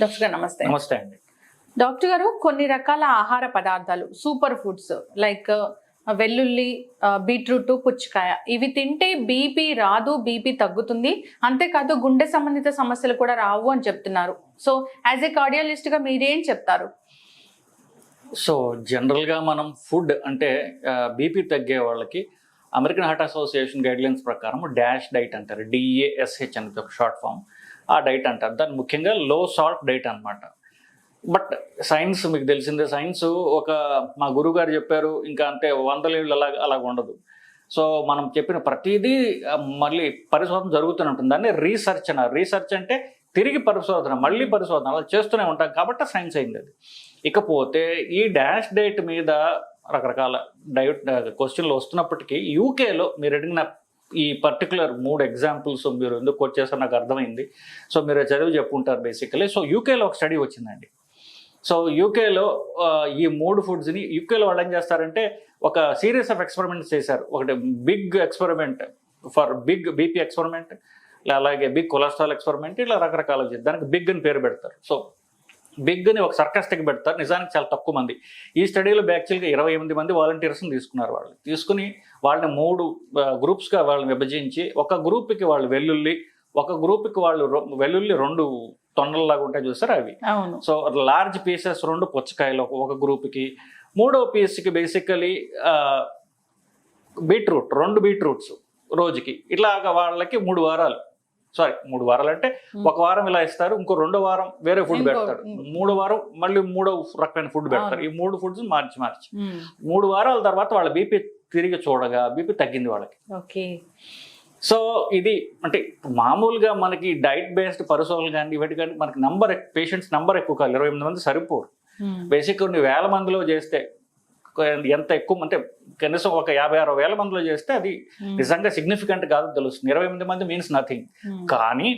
Doctor గారు నమస్తే. నమస్తే అండి. డాక్టర్ గారు కొన్ని రకాల ఆహార పదార్థాలు సూపర్ ఫుడ్స్ లైక్ వెల్లుల్లి బీట్రూట్ పుచ్చకాయ ఇవి తింటే బీపీ రాదు బీపీ తగ్గుతుంది. అంతేకాదు గుండె సంబంధిత సమస్యలు కూడా రావు అని చెప్తున్నారు. సో యాజ్ ఏ కార్డియాలజిస్ట్గా మీరేం చెప్తారు? సో జనరల్గా మనం ఫుడ్ అంటే బీపీ తగ్గే వాళ్ళకి అమెరికన్ హార్ట్ అసోసియేషన్ గైడ్లైన్స్ ప్రకారం డాష్ డైట్ అంటారు. డిఏఎస్హెచ్ అనేది ఒక షార్ట్ ఫామ్. ఆ డైట్ అంటారు దాన్ని ముఖ్యంగా లో సాల్ట్ డైట్ అనమాట బట్ సైన్స్ మీకు తెలిసిందే సైన్స్ ఒక మా గురువు గారు చెప్పారు ఇంకా అంతే వందల ఏళ్ళు అలా అలాగ ఉండదు. సో మనం చెప్పిన ప్రతిదీ మళ్ళీ పరిశోధన జరుగుతూనే ఉంటుంది. దాన్ని రీసెర్చ్ అన్నారు. రీసెర్చ్ అంటే తిరిగి పరిశోధన మళ్ళీ పరిశోధన అలా చేస్తూనే ఉంటాం కాబట్టి సైన్స్ అయింది అది ఇకపోతే ఈ డాష్ డైట్ మీద రకరకాల డైట్ క్వశ్చన్లు వస్తున్నప్పటికీ యూకేలో మీరు అడిగిన ఈ పర్టికులర్ మూడు ఎగ్జాంపుల్స్ మీరు ఎందుకు వచ్చేసో నాకు అర్థమైంది. సో మీరు చదివి చెప్పుంటారు బేసికలీ సో యూకేలో ఒక స్టడీ వచ్చిందండి. సో యూకేలో ఈ మూడు ఫుడ్స్ని యూకేలో వాళ్ళు ఏం చేస్తారంటే ఒక సిరీస్ ఆఫ్ ఎక్స్పెరిమెంట్స్ చేశారు. ఒకటి big experiment for big BP experiment అలాగే బిగ్ కొలెస్ట్రాల్ ఎక్స్పెరిమెంట్ ఇలా రకరకాలు దానికి బిగ్ అని పేరు పెడతారు. సో బిగ్ అని ఒక సర్కస్టిక్ పెడతారు. నిజానికి చాలా తక్కువ మంది. ఈ స్టడీలో యాక్చువల్గా ఇరవై ఎనిమిది మంది వాలంటీర్స్ని తీసుకున్నారు వాళ్ళు. తీసుకుని వాళ్ళని మూడు గ్రూప్స్గా వాళ్ళని విభజించి ఒక గ్రూప్కి వాళ్ళు వెల్లుల్లి ఒక గ్రూప్కి వాళ్ళు వెల్లుల్లి రెండు తొండల్లాగా ఉంటాయి చూస్తారు అవి సో లార్జ్ పీసెస్ రెండు పుచ్చకాయలు ఒక- గ్రూప్కి మూడో పీస్కి బేసికలీ బీట్రూట్ రెండు బీట్రూట్స్ రోజుకి ఇట్లాగా వాళ్ళకి మూడు వారాలు సారీ మూడు వారాలు అంటే. ఒక వారం ఇలా ఇస్తారు ఇంకో రెండో వారం వేరే ఫుడ్ పెడతారు. మూడో వారం మళ్ళీ మూడో రకమైన ఫుడ్ పెడతారు. ఈ మూడు ఫుడ్స్ మార్చి మార్చి. మూడు వారాల తర్వాత వాళ్ళ బీపీ తిరిగి చూడగా బీపీ తగ్గింది వాళ్ళకి ఓకే సో ఇది అంటే మామూలుగా మనకి డైట్ బేస్డ్ పరిశోధనలు కానీ ఇవన్నీ కానీ మనకి నంబర్ పేషెంట్స్ నంబర్ ఎక్కువ కాదు ఇరవై ఎనిమిది మంది సరిపోరు. బేసిక్ కొన్ని వేల మందిలో చేస్తే ఎంత ఎక్కువ అంటే కనీసం ఒక యాభై అరవై వేల మందిలో చేస్తే అది. నిజంగా సిగ్నిఫికెంట్ కాదు తెలుస్తుంది ఇరవై ఎనిమిది మంది మీన్స్ నథింగ్. కానీ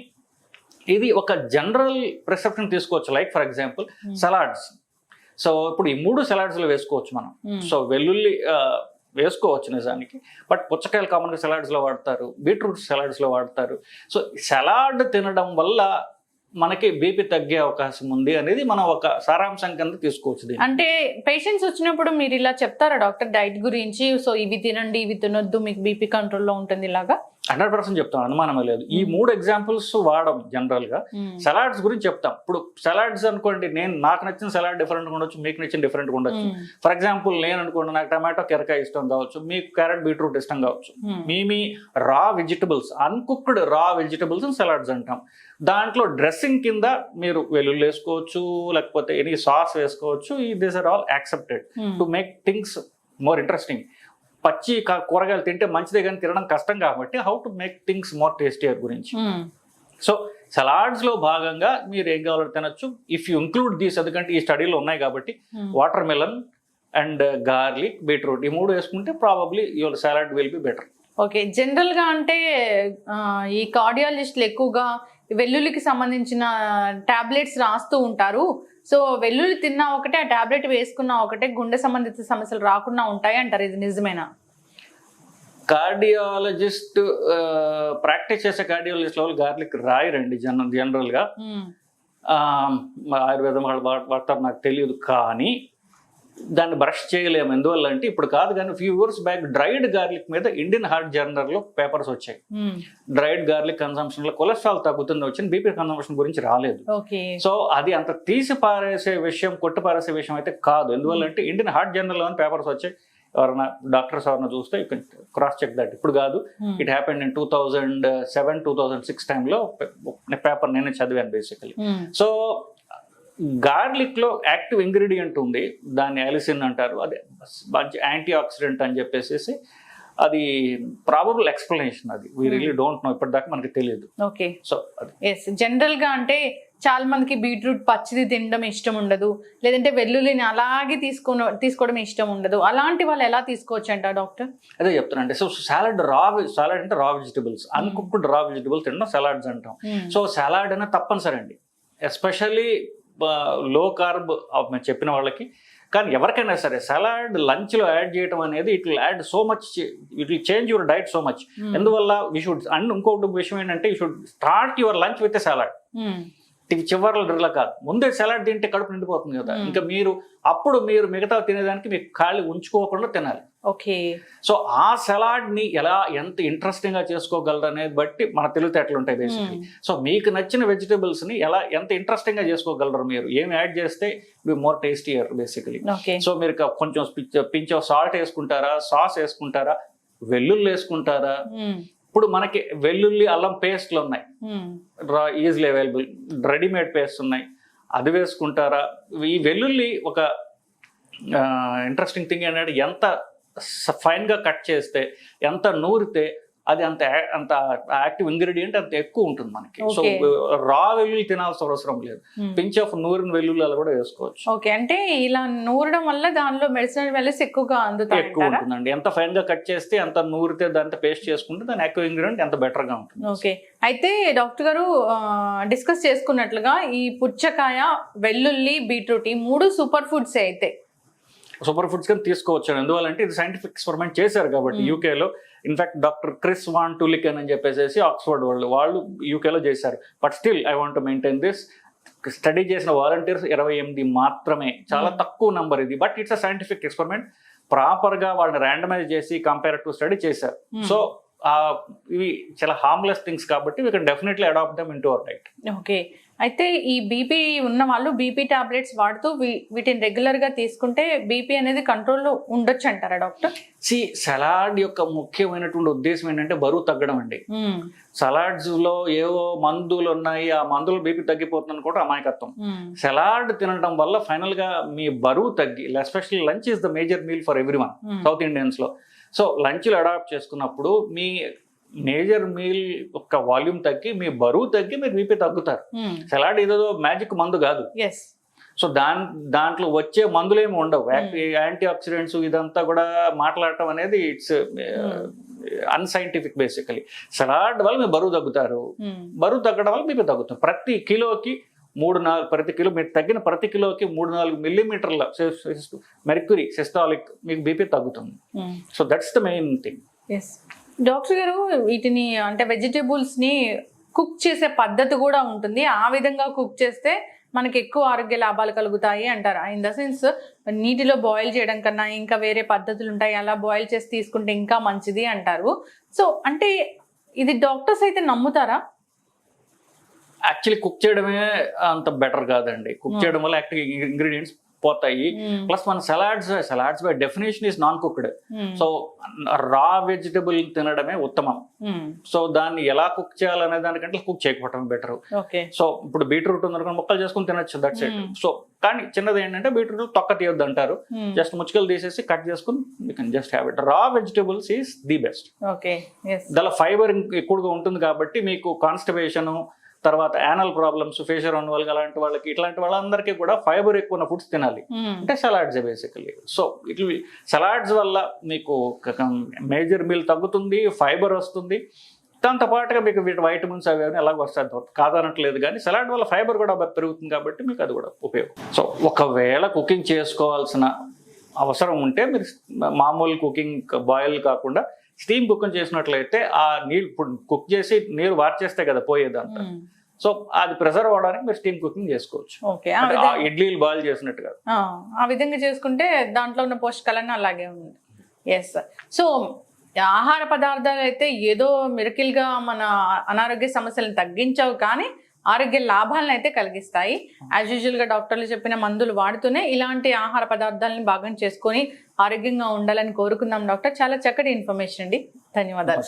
ఇది ఒక జనరల్ ప్రిసెప్షన్ తీసుకోవచ్చు like for example. Salads so ఇప్పుడు ఈ మూడు సలాడ్స్లో వేసుకోవచ్చు మనం. సో వెల్లుల్లి వేసుకోవచ్చు నిజానికి. బట్ పుచ్చకాయలు కామన్గా సలాడ్స్లో వాడతారు బీట్రూట్ సలాడ్స్లో వాడతారు. సో సలాడ్ తినడం వల్ల మనకి బీపీ తగ్గే అవకాశం ఉంది అనేది మనం ఒక సారాంశం కింద తీసుకోవచ్చు అంటే పేషెంట్స్ వచ్చినప్పుడు మీరు ఇలా చెప్తారా డాక్టర్? డైట్ గురించి సో ఇవి తినండి ఇవి తినొద్దు మీకు బీపీ కంట్రోల్లో ఉంటుంది ఇలాగా? హండ్రెడ్ పర్సెంట్ చెప్తాం అనుమానమే లేదు. ఈ మూడు ఎగ్జాంపుల్స్ వాడడం జనరల్గా. సలాడ్స్ గురించి చెప్తాం. ఇప్పుడు సలాడ్స్ అనుకోండి నేను నాకు నచ్చిన సలాడ్ డిఫరెంట్ ఉండొచ్చు మీకు నచ్చిన డిఫరెంట్ ఉండొచ్చు. ఫర్ ఎగ్జాంపుల్ నేను అనుకోండి నాకు టమాటో కెరకాయ ఇష్టం కావచ్చు మీకు క్యారెట్ బీట్రూట్ ఇష్టం కావచ్చు. మీ మీ raw vegetables uncooked raw vegetables salads అంటాం. దాంట్లో డ్రెస్సింగ్ కింద మీరు వెల్లుల్లి వేసుకోవచ్చు లేకపోతే ఎనీ సాస్ వేసుకోవచ్చు ఈ these are all accepted. To make things more interesting పచ్చి కూరగాయలు తింటే మంచిదే కానీ తినడం కష్టం కాబట్టి how to make things more tastier గురించి. సో సలాడ్స్లో భాగంగా మీరు ఏం కావాలో తినొచ్చు ఇఫ్ యూ ఇంక్లూడ్ దీస్ ఎందుకంటే ఈ స్టడీలో ఉన్నాయి కాబట్టి. Water melon and garlic beetroot ఈ మూడు వేసుకుంటే probably your salad will be better okay జనరల్గా అంటే ఈ కార్డియాలజిస్టులు ఎక్కువగా వెల్లుల్లికి సంబంధించిన టాబ్లెట్స్ రాస్తూ ఉంటారు సో వెల్లుల్లి తిన్నా ఒకటే ఆ టాబ్లెట్ వేసుకున్నా ఒకటే గుండె సంబంధిత సమస్యలు రాకుండా ఉంటాయి అంటారు ఇది నిజమేనా? కార్డియాలజిస్ట్ ప్రాక్టీస్ చేసే కార్డియాలజిస్ట్ వాళ్ళు గార్లిక్ రాయరండి జన జనరల్గా. ఆయుర్వేదం వాళ్ళు వాడతారు నాకు తెలియదు కానీ దాన్ని బ్రష్ చేయలేము. ఎందువల్ల అంటే ఇప్పుడు కాదు కానీ few years back dried garlic మీద ఇండియన్ హార్ట్ జర్నల్లో పేపర్స్ వచ్చాయి. డ్రైడ్ గార్లిక్ కన్సంప్షన్లో కొలెస్ట్రాల్ తగ్గుతుంది వచ్చింది బీపీ కన్సంప్షన్ గురించి రాలేదు. ఓకే సో అది అంత తీసి పారేసే విషయం కొట్టి పారేసే విషయం అయితే కాదు. ఎందువల్ల అంటే ఇండియన్ హార్ట్ జర్నల్లో పేపర్స్ వచ్చాయి. ఎవరైనా డాక్టర్స్ ఎవరైనా చూస్తే you can cross check that ఇప్పుడు కాదు. It happened in two thousand seven two thousand six టైంలో పేపర్ నేనే చదివాను బేసికలీ. సో గార్లిక్లో యాక్టివ్ ఇంగ్రీడియంట్ ఉంది దాన్ని అలిసిన్ అంటారు. అది మంచి యాంటీ ఆక్సిడెంట్ అని చెప్పేసి అది ప్రాబబుల్ ఎక్స్ప్లెనేషన్ అది. వీ రియలీ డోంట్ నో ఇప్పటిదాకా మనకి తెలియదు. ఓకే సో ఎస్ జనరల్గా అంటే చాలా మందికి బీట్రూట్ పచ్చిది తినడం ఇష్టం ఉండదు లేదంటే వెల్లుల్లిని అలాగే తీసుకో తీసుకోవడం ఇష్టం ఉండదు. అలాంటి వాళ్ళు ఎలా తీసుకోవచ్చు అంట డాక్టర్? అదే చెప్తానండి సో సాలడ్ రా సాలడ్ అంటే raw vegetables. Uncooked raw vegetables తినడం సలాడ్స్ అంటాం. సో సలాడ్ అనేది తప్పనిసరి అండి ఎస్పెషల్లీ లో కార్బ్ చెప్పిన వాళ్ళకి. కానీ ఎవరికైనా సరే సలాడ్ లంచ్లో యాడ్ చేయడం అనేది it will add so much it will change your diet so much ఎందువల్ల వీ షుడ్ అండ్ ఇంకొకటి విషయం ఏంటంటే you should start your lunch with salad T- చివర్ల డ్రిల్ల కాదు. ముందే సలాడ్ తింటే కడుపు నిండిపోతుంది కదా. ఇంకా మీరు అప్పుడు మీరు మిగతా తినేదానికి మీకు ఖాళీ ఉంచుకోకుండా తినాలి. ఓకే. సో ఆ సలాడ్ని ఎలా ఎంత ఇంట్రెస్టింగ్గా చేసుకోగలరు అనేది బట్టి మన తెలివితేటలు ఉంటాయి బేసిక్లీ సో మీకు నచ్చిన వెజిటబుల్స్ని ఎలా ఎంత ఇంట్రెస్టింగ్గా చేసుకోగలరు మీరు? ఏం యాడ్ చేస్తే ఇవి మోర్ టేస్టీయర్ బేసికలీ సో మీరు కొంచెం పించ్ సాల్ట్ వేసుకుంటారా సాస్ వేసుకుంటారా వెల్లుల్లి వేసుకుంటారా? ఇప్పుడు మనకి వెల్లుల్లి అల్లం పేస్ట్లు ఉన్నాయి. ఈజీలీ అవైలబుల్ రెడీమేడ్ పేస్ట్ ఉన్నాయి. అది వేసుకుంటారా? ఈ వెల్లుల్లి ఒక ఇంట్రెస్టింగ్ థింగ్ ఏంటంటే ఎంత ఫైన్గా కట్ చేస్తే ఎంత నూరితే అది అంత అంత యాక్టివ్ ఇంగ్రీడియంట్ అంత ఎక్కువ ఉంటుంది మనకి. సో. రా వెల్లుల్లి తినాల్సిన అవసరం లేదు. పించ్ ఆఫ్ నూరిన వెల్లుల్లి అలా కూడా వేసుకోవచ్చు. ఓకే. అంటే ఇలా నూరడం వల్ల దానిలో మెడిసినల్ వాల్యూస్ ఎక్కువగా అందుతాయి ఎక్కువ ఉంటుందండి. ఎంత ఫైన్గా కట్ చేస్తే ఎంత నూరితే దాంతో పేస్ట్ చేసుకుంటే దాని ఎక్కువ ఇంగ్రీడియంట్ ఎంత బెటర్గా ఉంటుంది. ఓకే. అయితే డాక్టర్ గారు డిస్కస్ చేసుకున్నట్లుగా ఈ పుచ్చకాయ వెల్లుల్లి బీట్రూట్ ఈ మూడు సూపర్ ఫుడ్స్ అయితే. సూపర్ ఫుడ్స్ కింద తీసుకోవచ్చు ఎందువల్లంటే ఇది సైంటిఫిక్ ఎక్స్పెరిమెంట్ చేశారు కాబట్టి Hmm. యూకేలో. In fact doctor Chris van Tulleken అని చెప్పేసి ఆక్స్ఫర్డ్ వాళ్ళు వాళ్ళు యూకేలో చేశారు. But still I want maintain this study చేసిన వాలంటీర్స్ ఇరవై ఎనిమిది మాత్రమే. చాలా Hmm. తక్కువ నంబర్ ఇది. But it's a scientific experiment ప్రాపర్గా వాళ్ళని ర్యాండమైజ్ చేసి కంపేర్ టు స్టడీ చేశారు. Hmm. సో ఇవి చాలా హార్మ్లెస్ థింగ్స్ కాబట్టి we can definitely adapt them into our diet okay అయితే ఈ బీపీ ఉన్న వాళ్ళు బీపీ టాబ్లెట్స్ వాడుతూ వీటిని రెగ్యులర్గా తీసుకుంటే బీపీ అనేది కంట్రోల్లో ఉండొచ్చు అంటారా డాక్టర్? సి సలాడ్ యొక్క ముఖ్యమైనటువంటి ఉద్దేశం ఏంటంటే బరువు తగ్గడం అండి. సలాడ్స్లో ఏవో మందులు ఉన్నాయి ఆ మందులు బీపీ తగ్గిపోతుందని కూడా అమాయకత్వం. సలాడ్ తినడం వల్ల ఫైనల్గా మీ బరువు తగ్గి especially lunch is the major meal for everyone south ఇండియన్స్లో so లంచ్లు అడాప్ట్ చేసుకున్నప్పుడు మీ మేజర్ మీల్ యొక్క వాల్యూమ్ తగ్గి మీ బరువు తగ్గి మీరు బీపీ తగ్గుతారు. సలాడ్ ఏదో మ్యాజిక్ మందు కాదు. సో దాని దాంట్లో వచ్చే మందులేమి ఉండవు. యాంటీ ఆక్సిడెంట్స్ ఇదంతా కూడా మాట్లాడటం అనేది ఇట్స్ అన్సైంటిఫిక్ బేసికలీ సలాడ్ వల్ల మీరు బరువు తగ్గుతారు. బరువు తగ్గడం వల్ల మీకు తగ్గుతుంది ప్రతి కిలోకి మూడు నాలుగు ప్రతి కిలో మీరు తగ్గిన ప్రతి కిలోకి మూడు నాలుగు మిల్లీమీటర్ల మెర్క్యూరీ సిస్టాలిక్ మీకు బీపీ తగ్గుతుంది. So that's the main thing doctor గారు వీటిని అంటే వెజిటేబుల్స్ని కుక్ చేసే పద్ధతి కూడా ఉంటుంది. ఆ విధంగా కుక్ చేస్తే మనకి ఎక్కువ ఆరోగ్య లాభాలు కలుగుతాయి అంటారు. ఇన్ ద సెన్స్ నీటిలో బాయిల్ చేయడం కన్నా ఇంకా వేరే పద్ధతులు ఉంటాయి. అలా బాయిల్ చేసి తీసుకుంటే ఇంకా మంచిది అంటారు. సో అంటే ఇది డాక్టర్స్ అయితే నమ్ముతారా? యాక్చువల్లీ కుక్ చేయడమే అంత బెటర్ కాదండి. కుక్. చేయడం వల్ల యాక్టివ్ ఇంగ్రీడియంట్స్ పోతాయి. ప్లస్ మన salads salads by definition is non cooked so raw vegetable తినడమే ఉత్తమం. సో దాన్ని ఎలా కుక్ చేయాలనే దానికంటే కుక్ చేయకపోవడం బెటర్ సో ఇప్పుడు బీట్రూట్ ఉందనుకోండి ముక్కలు చేసుకుని తినచ్చు దట్స్ ఇట్ Hmm. సో కానీ చిన్నది ఏంటంటే బీట్రూట్ తొక్క తీయొద్దు అంటారు జస్ట్ ముచ్చుకలు తీసేసి కట్ చేసుకుని you can just have it raw vegetables is the best దానిలో ఫైబర్ ఎక్కువగా ఉంటుంది కాబట్టి మీకు కాన్స్టిబేషన్ తర్వాత యానల్ ప్రాబ్లమ్స్ ఫేషర్ ఉన్న వాళ్ళకి అలాంటి వాళ్ళకి ఇట్లాంటి వాళ్ళందరికీ కూడా ఫైబర్ ఎక్కువ ఉన్న ఫుడ్స్ తినాలి. అంటే సలాడ్స్ బేసికలీ సో ఇట్లా సలాడ్స్ వల్ల మీకు మేజర్ మీల్ తగ్గుతుంది ఫైబర్ వస్తుంది. దాంతో పాటుగా మీకు వీటి వైటమిన్స్ అవి అన్నీ ఎలాగో వస్తాయి. కాదనట్లేదు కానీ సలాడ్ వల్ల ఫైబర్ కూడా పెరుగుతుంది కాబట్టి మీకు అది కూడా ఉపయోగం. సో ఒకవేళ కుకింగ్ చేసుకోవాల్సిన అవసరం ఉంటే మీరు మామూలు కుకింగ్ బాయిల్ కాకుండా స్టీమ్ కుకింగ్ చేసినట్లయితే ఆ నీళ్ళు ఇప్పుడు కుక్ చేసి నీరు వార్చేస్తే కదా పోయేదంతా. సో అది ప్రెజర్వ్ అవడానికి మీరు స్టీమ్ కుకింగ్ చేసుకోవచ్చు. ఇడ్లీలు బాయిల్ చేసినట్టు కాదు. ఆ, విధంగా చేసుకుంటే దాంట్లో ఉన్న పోషకాలన్నీ అలాగే ఉంది. ఎస్ సో ఆహార పదార్థాలు అయితే ఏదో మిరకిల్గా మన అనారోగ్య సమస్యలను తగ్గించవు కానీ ఆరోగ్య లాభాలను అయితే కలిగిస్తాయి. యాజ్ యూజువల్గా డాక్టర్లు చెప్పిన మందులు వాడుతూనే ఇలాంటి ఆహార పదార్థాలను భాగం చేసుకొని ఆరోగ్యంగా ఉండాలని కోరుకుందాం డాక్టర్. చాలా చక్కటి ఇన్ఫర్మేషన్ అండి. ధన్యవాదాలు.